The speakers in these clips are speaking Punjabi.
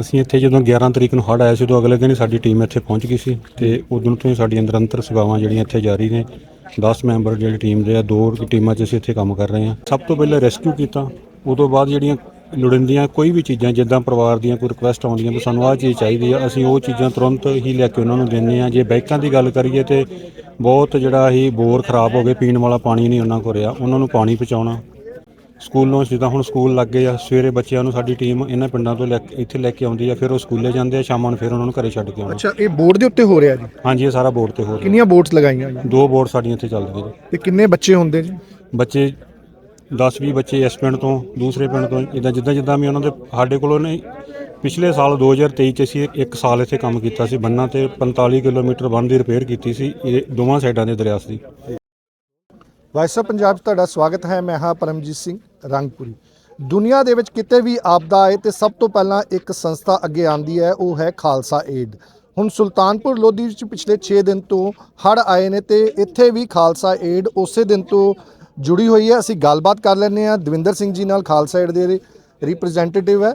ਅਸੀਂ ਇੱਥੇ ਜਦੋਂ 11 ਤਰੀਕ ਨੂੰ ਹੜ੍ਹ ਆਇਆ ਸੀ, ਉਦੋਂ ਅਗਲੇ ਦਿਨ ਹੀ ਸਾਡੀ ਟੀਮ ਇੱਥੇ ਪਹੁੰਚ ਗਈ ਸੀ ਤੇ ਉਦੋਂ ਤੋਂ ਹੀ ਸਾਡੀਆਂ ਨਿਰੰਤਰ ਸੇਵਾਵਾਂ ਜਿਹੜੀਆਂ ਇੱਥੇ ਜਾਰੀ ਨੇ। 10 ਮੈਂਬਰ ਜਿਹੜੀ ਟੀਮ ਦੇ ਆ, ਦੋ ਟੀਮਾਂ 'ਚ ਅਸੀਂ ਇੱਥੇ ਕੰਮ ਕਰ ਰਹੇ ਹਾਂ। ਸਭ ਤੋਂ ਪਹਿਲਾਂ ਰੈਸਕਿਊ ਕੀਤਾ। ਉਦੋਂ ਬਾਅਦ ਜਿਹੜੀਆਂ ਲੋੜੀਂਦੀਆਂ ਕੋਈ ਵੀ ਚੀਜ਼ਾਂ, ਜਿੱਦਾਂ ਪਰਿਵਾਰ ਦੀਆਂ ਕੋਈ ਰਿਕੁਐਸਟ ਆਉਂਦੀਆਂ, ਵੀ ਸਾਨੂੰ ਆਹ ਚੀਜ਼ ਚਾਹੀਦੀ ਆ, ਅਸੀਂ ਉਹ ਚੀਜ਼ਾਂ ਤੁਰੰਤ ਹੀ ਲੈ ਕੇ ਉਹਨਾਂ ਨੂੰ ਦਿੰਦੇ ਆ ਜੇ ਬੈਂਕਾਂ ਦੀ ਗੱਲ ਕਰੀਏ ਤੇ ਬਹੁਤ ਜਿਹੜਾ ਹੀ ਬੋਰ ਖਰਾਬ ਹੋ ਗਏ, ਪੀਣ ਵਾਲਾ ਪਾਣੀ ਨਹੀਂ ਉਹਨਾਂ ਕੋਲ ਰਿਹਾ। ਉਹਨਾਂ ਨੂੰ ਪਾਣੀ ਪਹੁੰਚਾਉਣਾ ਸਕੂਲੋਂ ਜਿੱਦਾਂ ਹੁਣ ਸਕੂਲ ਲੱਗੇ ਆ ਸਵੇਰੇ ਬੱਚਿਆਂ ਨੂੰ ਸਾਡੀ ਟੀਮ ਇਹਨਾਂ ਪਿੰਡਾਂ ਤੋਂ ਲੈ ਕੇ ਇੱਥੇ ਲੈ ਕੇ ਆਉਂਦੀ ਆ ਫਿਰ ਉਹ ਸਕੂਲੇ ਜਾਂਦੇ ਆ ਸ਼ਾਮਾਂ ਨੂੰ ਫਿਰ ਉਹਨਾਂ ਨੂੰ ਘਰੇ ਛੱਡ ਕੇ ਆਉਣਾ ਅੱਛਾ ਇਹ ਬੋਰਡ ਦੇ ਉੱਤੇ ਹੋ ਰਿਹਾ ਜੀ? ਹਾਂਜੀ ਇਹ ਸਾਰਾ ਬੋਰਡ ਤੇ ਹੋ ਰਿਹਾ। ਕਿੰਨੀਆਂ ਬੋਰਡਸ ਲਗਾਈਆਂ ਜੀ? ਦੋ ਬੋਰਡ ਸਾਡੀਆਂ ਇੱਥੇ ਚੱਲਦੀਆਂ ਜੀ ਤੇ ਕਿੰਨੇ ਬੱਚੇ ਹੁੰਦੇ ਜੀ? ਬੱਚੇ 10 20 ਬੱਚੇ ਇਸ ਪਿੰਡ ਤੋਂ ਦੂਸਰੇ ਪਿੰਡ ਤੋਂ ਇਦਾਂ ਜਿੱਦਾਂ ਜਿੱਦਾਂ ਵੀ ਉਹਨਾਂ ਦੇ ਸਾਡੇ ਕੋਲੋਂ ਨੇ ਪਿਛਲੇ ਸਾਲ 2023 ਚ ਅਸੀਂ ਇੱਕ ਸਾਲ ਇੱਥੇ ਕੰਮ ਕੀਤਾ ਸੀ ਬੰਨਾਂ ਤੇ 45 ਕਿਲੋਮੀਟਰ ਬੰਨ ਦੀ ਰਿਪੇਅਰ ਕੀਤੀ ਸੀ ਇਹ ਦੋਵਾਂ ਸਾਈਡਾਂ ਦੇ ਦਰਿਆ ਦੀ ਵਾਇਸ ਆਫ ਪੰਜਾਬ 'ਚ ਤੁਹਾਡਾ ਸਵਾਗਤ ਹੈ। ਮੈਂ ਹਾਂ ਪਰਮਜੀਤ ਸਿੰਘ ਰੰਗਪੁਰੀ। ਦੁਨੀਆ ਦੇ ਵਿੱਚ ਕਿਤੇ ਵੀ ਆਪਦਾ ਆਏ ਤੇ ਸਭ ਤੋਂ ਪਹਿਲਾਂ ਇੱਕ ਸੰਸਥਾ ਅੱਗੇ ਆਂਦੀ ਹੈ, ਉਹ ਹੈ ਖਾਲਸਾ ਏਡ। ਹੁਣ ਸੁਲਤਾਨਪੁਰ ਲੋਧੀ ਵਿੱਚ ਪਿਛਲੇ 6 ਦਿਨ ਤੋਂ ਹੜ ਆਏ ਨੇ ਤੇ ਇੱਥੇ ਵੀ ਖਾਲਸਾ ਏਡ ਉਸੇ ਦਿਨ ਤੋਂ ਜੁੜੀ ਹੋਈ ਹੈ। ਅਸੀਂ ਗੱਲਬਾਤ ਕਰ ਲੈਂਦੇ ਹਾਂ। ਦਵਿੰਦਰ ਸਿੰਘ ਜੀ ਨਾਲ ਖਾਲਸਾ ਏਡ ਦੇ ਰਿਪਰੈਜ਼ੈਂਟੇਟਿਵ ਹੈ।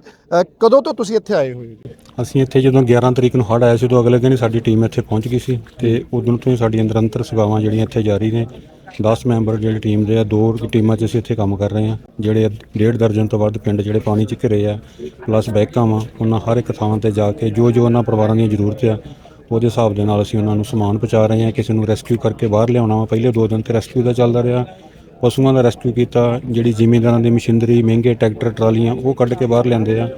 ਕਦੋਂ ਤੋਂ ਤੁਸੀਂ ਇੱਥੇ ਆਏ ਹੋਏ ਹੋ? ਅਸੀਂ ਇੱਥੇ ਜਦੋਂ 11 ਤਰੀਕ ਨੂੰ ਹੜ੍ਹ ਆਇਆ ਸੀ, ਉਦੋਂ ਅਗਲੇ ਦਿਨ ਸਾਡੀ ਟੀਮ ਇੱਥੇ ਪਹੁੰਚ ਗਈ ਸੀ ਤੇ ਉਦੋਂ ਤੋਂ ਹੀ ਸਾਡੀ ਅੰਦਰ ਅੰਤਰ ਸੇਵਾਵਾਂ ਜਿਹੜੀਆਂ ਇੱਥੇ ਜਾਰੀ ਨੇ 10 ਮੈਂਬਰ ਜਿਹੜੀ ਟੀਮ ਦੇ ਆ, ਦੋ ਟੀਮਾਂ 'ਚ ਅਸੀਂ ਇੱਥੇ ਕੰਮ ਕਰ ਰਹੇ ਹਾਂ। ਜਿਹੜੇ ਡੇਢ ਦਰਜਨ ਤੋਂ ਵੱਧ ਪਿੰਡ ਜਿਹੜੇ ਪਾਣੀ 'ਚ ਘਿਰੇ ਆ ਪਲੱਸ ਬੈਕਾਂ ਵਾ, ਉਹਨਾਂ ਹਰ ਇੱਕ ਥਾਂ ਤੇ ਜਾ ਕੇ ਜੋ ਜੋ ਉਹਨਾਂ ਪਰਿਵਾਰਾਂ ਦੀਆਂ ਜ਼ਰੂਰਤ ਆ, ਉਹਦੇ ਹਿਸਾਬ ਦੇ ਨਾਲ ਅਸੀਂ ਉਹਨਾਂ ਨੂੰ ਸਮਾਨ ਪਹੁੰਚਾ ਰਹੇ ਹਾਂ। ਕਿਸੇ ਨੂੰ ਰੈਸਕਿਊ ਕਰਕੇ ਬਾਹਰ ਲਿਆਉਣਾ ਵਾ। ਪਹਿਲੇ ਦੋ ਦਿਨ ਤੇ ਰੈਸਕਿਊ ਦਾ ਚੱਲਦਾ ਰਿਹਾ। ਪਸ਼ੂਆਂ ਦਾ ਰੈਸਕਿਊ ਕੀਤਾ। ਜਿਹੜੀ ਜ਼ਿਮੀਂਦਾਰਾਂ ਦੀ ਮਸ਼ੀਨਰੀ, ਮਹਿੰਗੇ ਟਰੈਕਟਰ, ਟਰਾਲੀਆਂ, ਉਹ ਕੱਢ ਕੇ ਬਾਹਰ ਲਿਆਂਦੇ ਆ।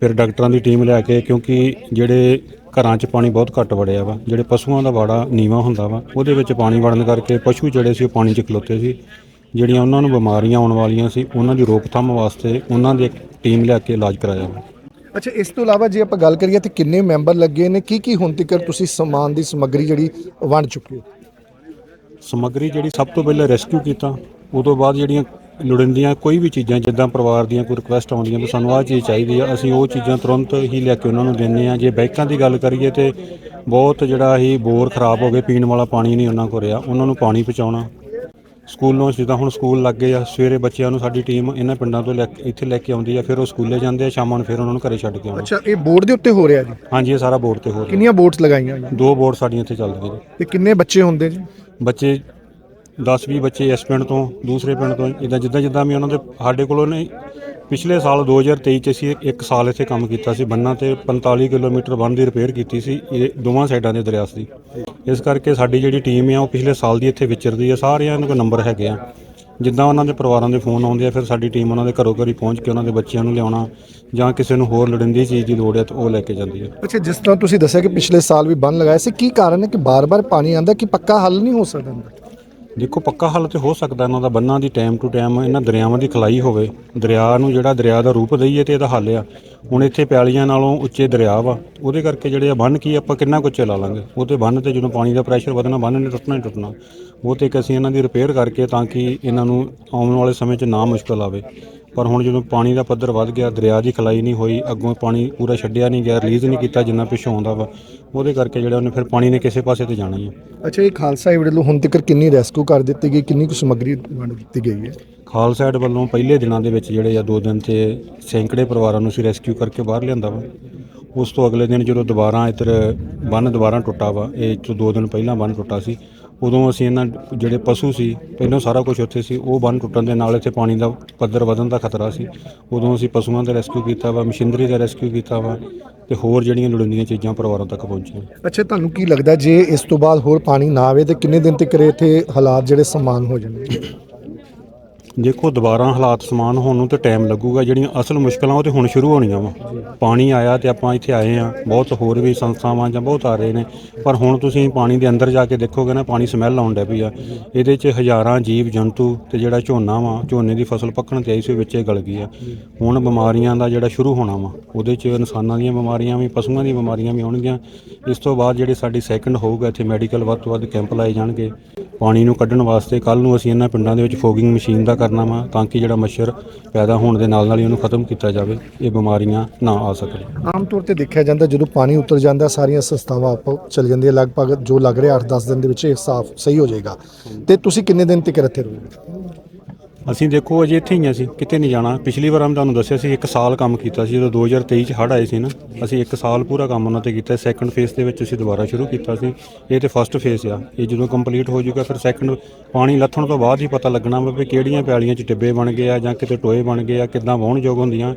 ਫਿਰ ਡਾਕਟਰਾਂ ਦੀ ਟੀਮ ਲੈ ਕੇ, ਕਿਉਂਕਿ ਜਿਹੜੇ ਘਰਾਂ 'ਚ ਪਾਣੀ ਬਹੁਤ ਘੱਟ ਵੜਿਆ ਵਾ ਜਿਹੜੇ ਪਸ਼ੂਆਂ ਦਾ ਵਾੜਾ ਨੀਵਾ ਹੁੰਦਾ ਵਾ ਉਹਦੇ ਵਿੱਚ ਪਾਣੀ ਵੜਨ ਕਰਕੇ ਪਸ਼ੂ ਜਿਹੜੇ ਸੀ ਉਹ ਪਾਣੀ 'ਚ ਖਲੋਤੇ ਸੀ। ਜਿਹੜੀਆਂ ਉਹਨਾਂ ਨੂੰ ਬਿਮਾਰੀਆਂ ਆਉਣ ਵਾਲੀਆਂ ਸੀ ਉਹਨਾਂ ਦੀ ਰੋਕਥਾਮ ਵਾਸਤੇ ਉਹਨਾਂ ਦੀ ਇੱਕ ਟੀਮ ਲਿਆ ਕੇ ਇਲਾਜ ਕਰਾਇਆ ਵਾ। ਅੱਛਾ ਇਸ ਤੋਂ ਇਲਾਵਾ ਜੇ ਆਪਾਂ ਗੱਲ ਕਰੀਏ ਤੇ ਕਿੰਨੇ ਮੈਂਬਰ ਲੱਗੇ ਨੇ ਕੀ ਕੀ ਹੁਣ ਤੱਕ ਤੁਸੀਂ ਸਮਾਨ ਦੀ ਸਮੱਗਰੀ ਜਿਹੜੀ ਵੰਡ ਚੁੱਕੇ ਹੋ? ਸਮੱਗਰੀ ਜਿਹੜੀ ਸਭ ਤੋਂ ਪਹਿਲਾਂ ਰੈਸਕਿਊ ਕੀਤਾ ਉਦੋਂ ਬਾਅਦ ਜਿਹੜੀਆਂ ਲੋੜੀਂਦੀਆਂ ਕੋਈ ਵੀ ਚੀਜ਼ਾਂ ਜਿੱਦਾਂ ਪਰਿਵਾਰ ਦੀਆਂ ਕੋਈ ਰਿਕੁਐਸਟ ਆਉਂਦੀਆਂ ਵੀ ਸਾਨੂੰ ਆਹ ਚੀਜ਼ ਚਾਹੀਦੀ ਆ ਅਸੀਂ ਉਹ ਚੀਜ਼ਾਂ ਤੁਰੰਤ ਹੀ ਲੈ ਕੇ ਉਹਨਾਂ ਨੂੰ ਦਿੰਦੇ ਆ ਜੇ ਬੈਂਕਾਂ ਦੀ ਗੱਲ ਕਰੀਏ ਤੇ ਬਹੁਤ ਜਿਹੜਾ ਹੀ ਬੋਰ ਖਰਾਬ ਹੋ ਗਏ ਪੀਣ ਵਾਲਾ ਪਾਣੀ ਨਹੀਂ ਉਹਨਾਂ ਕੋਲ ਰਿਹਾ ਉਹਨਾਂ ਨੂੰ ਪਾਣੀ ਪਹੁੰਚਾਉਣਾ। ਸਕੂਲੋਂ ਜਿੱਦਾਂ ਹੁਣ ਸਕੂਲ ਲੱਗੇ ਆ ਸਵੇਰੇ ਬੱਚਿਆਂ ਨੂੰ ਸਾਡੀ ਟੀਮ ਇਹਨਾਂ ਪਿੰਡਾਂ ਤੋਂ ਲੈ ਕੇ ਇੱਥੇ ਲੈ ਕੇ ਆਉਂਦੀ ਆ ਫਿਰ ਉਹ ਸਕੂਲੇ ਜਾਂਦੇ ਆ ਸ਼ਾਮਾਂ ਨੂੰ ਫਿਰ ਉਹਨਾਂ ਨੂੰ ਘਰੇ ਛੱਡ ਕੇ ਆਉਣਾ ਅੱਛਾ ਇਹ ਬੋਰਡ ਦੇ ਉੱਤੇ ਹੋ ਰਿਹਾ ਜੀ? ਹਾਂਜੀ ਇਹ ਸਾਰਾ ਬੋਰਡ ਤੇ ਹੋ ਰਿਹਾ। ਕਿੰਨੀਆਂ ਬੋਰਡਸ ਲਗਾਈਆਂ ਜੀ ਦੋ ਬੋਰਡ ਸਾਡੀਆਂ ਇੱਥੇ ਚੱਲਦੀਆਂ ਜੀ ਤੇ ਕਿੰਨੇ ਬੱਚੇ ਹੁੰਦੇ ਜੀ? ਬੱਚੇ 10 20 ਬੱਚੇ ਇਸ ਪਿੰਡ ਤੋਂ, ਦੂਸਰੇ ਪਿੰਡ ਤੋਂ ਇਦਾਂ ਜਿੱਦਾਂ ਜਿੱਦਾਂ ਵੀ ਉਹਨਾਂ ਦੇ ਸਾਡੇ ਕੋਲੋਂ ਨੇ ਪਿਛਲੇ ਸਾਲ 2023 ਚ ਅਸੀਂ ਇੱਕ ਸਾਲ ਇੱਥੇ ਕੰਮ ਕੀਤਾ ਸੀ, ਬੰਨਾਂ ਤੇ 45 ਕਿਲੋਮੀਟਰ ਬੰਨ ਦੀ ਰਿਪੇਅਰ ਕੀਤੀ ਸੀ, ਇਹ ਦੋਵਾਂ ਸਾਈਡਾਂ ਦੇ ਦਰਿਆਸ ਦੀ ਇਸ ਕਰਕੇ ਸਾਡੀ ਜਿਹੜੀ ਟੀਮ ਆ, ਉਹ ਪਿਛਲੇ ਸਾਲ ਦੀ ਇੱਥੇ ਵਿਚਰਦੀ ਆ, ਸਾਰਿਆਂ ਨੂੰ ਨੰਬਰ ਹੈਗੇ ਆ। ਜਿੱਦਾਂ ਉਹਨਾਂ ਦੇ ਪਰਿਵਾਰਾਂ ਦੇ ਫੋਨ ਆਉਂਦੇ ਆ, ਫਿਰ ਸਾਡੀ ਟੀਮ ਉਹਨਾਂ ਦੇ ਘਰੋਂ ਘਰੀ ਪਹੁੰਚ ਕੇ ਉਹਨਾਂ ਦੇ ਬੱਚਿਆਂ ਨੂੰ ਲਿਆਉਣਾ, ਜਾਂ ਕਿਸੇ ਨੂੰ ਹੋਰ ਲੋੜੀਂਦੀ ਚੀਜ਼ ਦੀ ਲੋੜ ਹੈ ਤਾਂ ਉਹ ਲੈ ਕੇ ਜਾਂਦੀ ਹੈ ਅੱਛਾ, ਜਿਸ ਤਰ੍ਹਾਂ ਤੁਸੀਂ ਦੱਸਿਆ ਕਿ ਪਿਛਲੇ ਸਾਲ ਵੀ ਬੰਨ ਲਗਾਇਆ ਸੀ, ਕੀ ਕਾਰਨ ਹੈ ਕਿ ਬਾਰ-ਬਾਰ ਪਾਣੀ ਆਂਦਾ ਕਿ ਪੱਕਾ ਹੱਲ ਨਹੀਂ ਹੋ ਸਕਦਾ ਦੇਖੋ, ਪੱਕਾ ਹੱਲ ਤੇ ਹੋ ਸਕਦਾ ਇਹਨਾਂ ਦਾ ਬੰਨਾਂ ਦੀ ਟਾਈਮ ਟੂ ਟਾਈਮ ਇਹਨਾਂ ਦਰਿਆਵਾਂ ਦੀ ਖਲਾਈ ਹੋਵੇ। ਦਰਿਆ ਨੂੰ ਜਿਹੜਾ ਦਰਿਆ ਦਾ ਰੂਪ ਦਈਏ ਤੇ ਇਹਦਾ ਹੱਲ ਆ। ਹੁਣ ਇੱਥੇ ਪਿਆਲੀਆਂ ਨਾਲੋਂ ਉੱਚੇ ਦਰਿਆ ਵਾ, ਉਹਦੇ ਕਰਕੇ ਜਿਹੜੇ ਆ ਬੰਨ ਕੀ ਆਪਾਂ ਕਿੰਨਾ ਕੁ ਚਲਾ ਲਾਂਗੇ? ਉਹ ਤੇ ਬੰਨ ਤੇ ਜਦੋਂ ਪਾਣੀ ਦਾ ਪ੍ਰੈਸ਼ਰ ਵਧਣਾ, ਬੰਨ ਨੇ ਟੁੱਟਣਾ ਹੀ ਟੁੱਟਣਾ। ਉਹ ਤੇ ਇੱਕ ਅਸੀਂ ਇਹਨਾਂ ਦੀ ਰਿਪੇਅਰ ਕਰਕੇ ਤਾਂ ਕਿ ਇਹਨਾਂ ਨੂੰ ਆਉਣ ਵਾਲੇ ਸਮੇਂ 'ਚ ਨਾ ਮੁਸ਼ਕਲ ਆਵੇ। ਪਰ ਹੁਣ ਜਦੋਂ ਪਾਣੀ ਦਾ ਪੱਧਰ ਵੱਧ ਗਿਆ ਦਰਿਆ ਦੀ ਖਲਾਈ ਨਹੀਂ ਹੋਈ ਅੱਗੋਂ ਪਾਣੀ ਪੂਰਾ ਛੱਡਿਆ ਨਹੀਂ ਗਿਆ ਰਿਲੀਜ਼ ਨਹੀਂ ਕੀਤਾ ਜਿੰਨਾ ਪਿੱਛੋਂ ਆਉਂਦਾ ਵਾ ਉਹਦੇ ਕਰਕੇ ਜਿਹੜਾ ਉਹਨੇ ਫਿਰ ਪਾਣੀ ਨੇ ਕਿਸੇ ਪਾਸੇ ਤੇ ਜਾਣਾ ਹੀ ਹੈ ਅੱਛਾ ਇਹ ਖਾਲਸਾ ਏਡ ਵੱਲੋਂ ਹੁਣ ਤੱਕ ਕਿੰਨੀ ਰੈਸਕਿਊ ਕਰ ਦਿੱਤੀ ਗਈ ਕਿੰਨੀ ਕੁ ਸਮੱਗਰੀ ਵੰਡ ਦਿੱਤੀ ਗਈ ਹੈ? ਖਾਲਸਾ ਏਡ ਵੱਲੋਂ ਪਹਿਲੇ ਦਿਨਾਂ ਦੇ ਵਿੱਚ ਜਿਹੜੇ ਆ ਦੋ ਦਿਨ ਤੇ ਸੈਂਕੜੇ ਪਰਿਵਾਰਾਂ ਨੂੰ ਅਸੀਂ ਰੈਸਕਿਊ ਕਰਕੇ ਬਾਹਰ ਲਿਆਂਦਾ ਵਾ। ਉਸ ਤੋਂ ਅਗਲੇ ਦਿਨ ਜਦੋਂ ਦੁਬਾਰਾ ਇੱਧਰ ਬੰਨ ਦੁਬਾਰਾ ਟੁੱਟਾ ਵਾ ਇਹ ਤੋਂ ਦੋ ਦਿਨ ਪਹਿਲਾਂ ਬੰਨ ਟੁੱਟਾ ਸੀ ਉਦੋਂ ਅਸੀਂ ਇਹਨਾਂ ਜਿਹੜੇ ਪਸ਼ੂ ਸੀ, ਪਹਿਲਾਂ ਸਾਰਾ ਕੁਝ ਉੱਥੇ ਸੀ, ਉਹ ਬੰਨ ਟੁੱਟਣ ਦੇ ਨਾਲ ਇੱਥੇ ਪਾਣੀ ਦਾ ਪੱਧਰ ਵਧਣ ਦਾ ਖਤਰਾ ਸੀ। ਉਦੋਂ ਅਸੀਂ ਪਸ਼ੂਆਂ ਦਾ ਰੈਸਕਿਊ ਕੀਤਾ ਵਾ, ਮਸ਼ੀਨਰੀ ਦਾ ਰੈਸਕਿਊ ਕੀਤਾ ਵਾ ਤੇ ਹੋਰ ਜਿਹੜੀਆਂ ਲੋੜੀਂਦੀਆਂ ਚੀਜ਼ਾਂ ਪਰਿਵਾਰਾਂ ਤੱਕ ਪਹੁੰਚੀਆਂ। ਅੱਛਾ, ਤੁਹਾਨੂੰ ਕੀ ਲੱਗਦਾ ਜੇ ਇਸ ਤੋਂ ਬਾਅਦ ਹੋਰ ਪਾਣੀ ਨਾ ਆਵੇ ਤੇ ਕਿੰਨੇ ਦਿਨ ਤੱਕ ਇੱਥੇ ਹਾਲਾਤ ਜਿਹੜੇ ਸਮਾਨ ਹੋ ਜਾਣਗੇ? ਦੇਖੋ ਦੁਬਾਰਾ ਹਾਲਾਤ ਸਮਾਨ ਹੋਣ ਨੂੰ ਤੇ ਟਾਈਮ ਲੱਗੂਗਾ, ਜਿਹੜੀਆਂ ਅਸਲ ਮੁਸ਼ਕਲਾਂ ਉਹ ਤੇ ਹੁਣ ਸ਼ੁਰੂ ਹੋਣੀਆਂ ਵਾ। ਪਾਣੀ ਆਇਆ ਤੇ ਆਪਾਂ ਇੱਥੇ ਆਏ ਆ ਬਹੁਤ ਹੋਰ ਵੀ ਸੰਸਥਾਵਾਂ ਜਾਂ ਬਹੁਤ ਆ ਰਹੇ ਨੇ। ਪਰ ਹੁਣ ਤੁਸੀਂ ਪਾਣੀ ਦੇ ਅੰਦਰ ਜਾ ਕੇ ਦੇਖੋਗੇ ਨਾ, ਪਾਣੀ ਸਮੈਲ ਆਉਣ ਡੈ ਪਈ ਆ। ਇਹਦੇ 'ਚ ਹਜ਼ਾਰਾਂ ਜੀਵ, ਜੰਤੂ ਤੇ ਜਿਹੜਾ ਝੋਨਾ ਵਾ, ਝੋਨੇ ਦੀ ਫਸਲ ਪੱਕਣ ਤੇ ਆਈ ਸੀ, ਉਹ ਵਿੱਚੇ ਗਲ ਗਈ ਆ। ਹੁਣ ਬਿਮਾਰੀਆਂ ਦਾ ਜਿਹੜਾ ਸ਼ੁਰੂ ਹੋਣਾ ਵਾ, ਉਹਦੇ 'ਚ ਇਨਸਾਨਾਂ ਦੀਆਂ ਬਿਮਾਰੀਆਂ ਵੀ, ਪਸ਼ੂਆਂ ਦੀਆਂ ਬਿਮਾਰੀਆਂ ਵੀ ਆਉਣਗੀਆਂ। ਇਸ ਤੋਂ ਬਾਅਦ ਜਿਹੜੇ ਸਾਡੀ ਸੈਕੰਡ ਹੋਊਗਾ, ਇੱਥੇ ਮੈਡੀਕਲ ਵੱਧ ਤੋਂ ਵੱਧ ਕੈਂਪ ਲਾਏ ਜਾਣਗੇ। ਪਾਣੀ ਨੂੰ ਕੱਢਣ ਵਾਸਤੇ ਕੱਲ ਨੂੰ ਅਸੀਂ ਇਹਨਾਂ ਪਿੰਡਾਂ ਦੇ ਵਿੱਚ ਫੋਗਿੰਗ ਮਸ਼ੀਨ ਦਾ ਕਰਨਾ ਵਾ ਤਾਂ ਕਿ ਜਿਹੜਾ ਮੱਛਰ ਪੈਦਾ ਹੋਣ ਦੇ ਨਾਲ ਨਾਲ ਹੀ ਉਹਨੂੰ ਖਤਮ ਕੀਤਾ ਜਾਵੇ, ਇਹ ਬਿਮਾਰੀਆਂ ਨਾ ਆ ਸਕਣ। ਆਮ ਤੌਰ ਤੇ ਦੇਖਿਆ ਜਾਂਦਾ ਜਦੋਂ ਪਾਣੀ ਉਤਰ ਜਾਂਦਾ, ਸਾਰੀਆਂ ਸੰਸਥਾਵਾਂ ਆਪ ਚੱਲ ਜਾਂਦੀਆਂ। ਲਗਭਗ ਜੋ ਲੱਗ ਰਿਹਾ 8-10 ਦਿਨ ਦੇ ਵਿੱਚ ਇਹ ਸਾਫ਼ ਸਹੀ ਹੋ ਜਾਏਗਾ। ਤੇ ਤੁਸੀਂ ਕਿੰਨੇ ਦਿਨ ਤੱਕ ਇੱਥੇ ਰਹੋਗੇ? ਅਸੀਂ ਦੇਖੋ ਅਜੇ ਇੱਥੇ ਹੀ ਹਾਂ ਅਸੀਂ, ਕਿਤੇ ਨਹੀਂ ਜਾਣਾ। ਪਿਛਲੀ ਵਾਰ ਮੈਂ ਤੁਹਾਨੂੰ ਦੱਸਿਆ ਸੀ, ਇੱਕ ਸਾਲ ਕੰਮ ਕੀਤਾ ਸੀ, ਜਦੋਂ 2023 ਚ ਹੜ੍ਹ ਆਏ ਸੀ ਨਾ, ਅਸੀਂ ਇੱਕ ਸਾਲ ਪੂਰਾ ਕੰਮ ਉਹਨਾਂ ਤੇ ਕੀਤਾ। ਸੈਕੰਡ ਫੇਸ ਦੇ ਵਿੱਚ ਅਸੀਂ ਦੁਬਾਰਾ ਸ਼ੁਰੂ ਕੀਤਾ ਸੀ। ਇਹ ਤੇ ਫਸਟ ਫੇਸ ਆ। ਇਹ ਜਦੋਂ ਕੰਪਲੀਟ ਹੋ ਜਾਊਗਾ, ਫਿਰ ਸੈਕੰਡ ਪਾਣੀ ਲੱਥਣ ਤੋਂ ਬਾਅਦ ਹੀ ਪਤਾ ਲੱਗਣਾ ਵਾ ਵੀ ਕਿਹੜੀਆਂ ਪਿਆਲੀਆਂ 'ਚ ਟਿੱਬੇ ਬਣ ਗਏ ਆ ਜਾਂ ਕਿਤੇ ਟੋਏ ਬਣ ਗਏ ਆ, ਕਿੱਦਾਂ ਵਾਹੁਣਯੋਗ ਹੁੰਦੀਆਂ।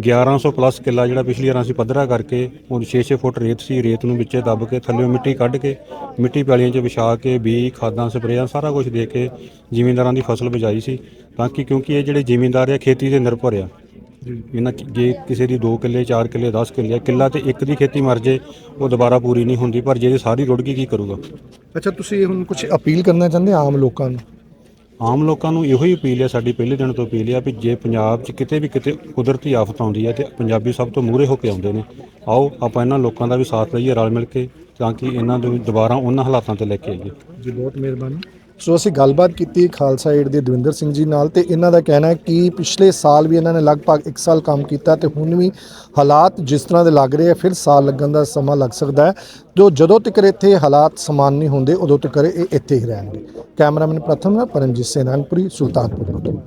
1100 ਪਲੱਸ ਕਿੱਲਾ ਜਿਹੜਾ ਪਿਛਲੀ ਵਾਰ ਅਸੀਂ ਪੱਧਰਾ ਕਰਕੇ ਉਹ 6-6 ਫੁੱਟ ਰੇਤ ਸੀ ਰੇਤ ਨੂੰ ਵਿੱਚੇ ਦੱਬ ਕੇ ਥੱਲੇ ਮਿੱਟੀ ਕੱਢ ਕੇ ਮਿੱਟੀ ਪੈਲੀਆਂ 'ਚ ਵਿਛਾ ਕੇ ਬੀਜ ਖਾਦਾਂ ਸਪਰੇਆਂ ਸਾਰਾ ਕੁਝ ਦੇ ਕੇ ਜ਼ਿਮੀਂਦਾਰਾਂ ਦੀ ਫਸਲ ਬਚਾਈ ਸੀ। ਤਾਂ ਕਿ ਕਿਉਂਕਿ ਇਹ ਜਿਹੜੇ ਜ਼ਿਮੀਂਦਾਰ ਆ ਖੇਤੀ ਤੇ ਨਿਰਭਰ ਆ। ਇਹਨਾਂ ਜੇ ਕਿਸੇ ਦੀ 2 ਕਿੱਲੇ 4 ਕਿੱਲੇ 10 ਕਿੱਲੇ ਕਿੱਲਾ ਤੇ ਇੱਕ ਦੀ ਖੇਤੀ ਮਰ ਜੇ ਉਹ ਦੁਬਾਰਾ ਪੂਰੀ ਨਹੀਂ ਹੁੰਦੀ ਪਰ ਜੇ ਸਾਰੀ ਰੁੜ ਗਈ ਕੀ ਕਰੂਗਾ? ਅੱਛਾ ਤੁਸੀਂ ਹੁਣ ਕੁਝ ਅਪੀਲ ਕਰਨਾ ਚਾਹੁੰਦੇ ਆਮ ਲੋਕਾਂ ਨੂੰ? ਆਮ ਲੋਕਾਂ ਨੂੰ ਇਹੋ ਹੀ ਅਪੀਲ ਹੈ, ਸਾਡੀ ਪਹਿਲੇ ਦਿਨ ਤੋਂ ਅਪੀਲ ਹੈ ਵੀ ਜੇ ਪੰਜਾਬ 'ਚ ਕਿਤੇ ਵੀ ਕਿਤੇ ਕੁਦਰਤੀ ਆਫਤ ਆਉਂਦੀ ਹੈ ਤੇ ਪੰਜਾਬੀ ਸਭ ਤੋਂ ਮੂਹਰੇ ਹੋ ਕੇ ਆਉਂਦੇ ਨੇ, ਆਓ ਆਪਾਂ ਇਹਨਾਂ ਲੋਕਾਂ ਦਾ ਵੀ ਸਾਥ ਲਈਏ, ਰਲ ਮਿਲ ਕੇ ਤਾਂ ਕਿ ਇਹਨਾਂ ਨੂੰ ਦੁਬਾਰਾ ਉਹਨਾਂ ਹਾਲਾਤਾਂ ਤੇ ਲੈ ਕੇ ਆਈਏ। ਜੀ, ਬਹੁਤ ਮਿਹਰਬਾਨੀ। ਸੋ ਅਸੀਂ ਗੱਲਬਾਤ ਕੀਤੀ ਖਾਲਸਾ ਏਡ ਦੇ ਦਵਿੰਦਰ ਸਿੰਘ ਜੀ ਨਾਲ ਤੇ ਇਹਨਾਂ ਦਾ ਕਹਿਣਾ ਹੈ ਕਿ ਪਿਛਲੇ ਸਾਲ ਵੀ ਇਹਨਾਂ ਨੇ ਲਗਭਗ 1 ਸਾਲ ਕੰਮ ਕੀਤਾ ਤੇ ਹੁਣ ਵੀ ਹਾਲਾਤ ਜਿਸ ਤਰ੍ਹਾਂ ਦੇ ਲੱਗ ਰਹੇ ਆ, ਫਿਰ ਸਾਲ ਲੱਗਣ ਦਾ ਸਮਾਂ ਲੱਗ ਸਕਦਾ ਹੈ। ਜੋ ਜਦੋਂ ਤੱਕ ਇੱਥੇ ਹਾਲਾਤ ਸਮਾਨ ਨਹੀਂ ਹੁੰਦੇ, ਉਦੋਂ ਤੱਕ ਇਹ ਇੱਥੇ ਹੀ ਰਹਿਣਗੇ। ਕੈਮਰਾਮੈਨ ਪ੍ਰਥਮ ਨਾਲ ਪਰਮਜੀਤ ਸਿੰਘ ਰਾਨਪੁਰੀ ਸੁਲਤਾਨਪੁਰ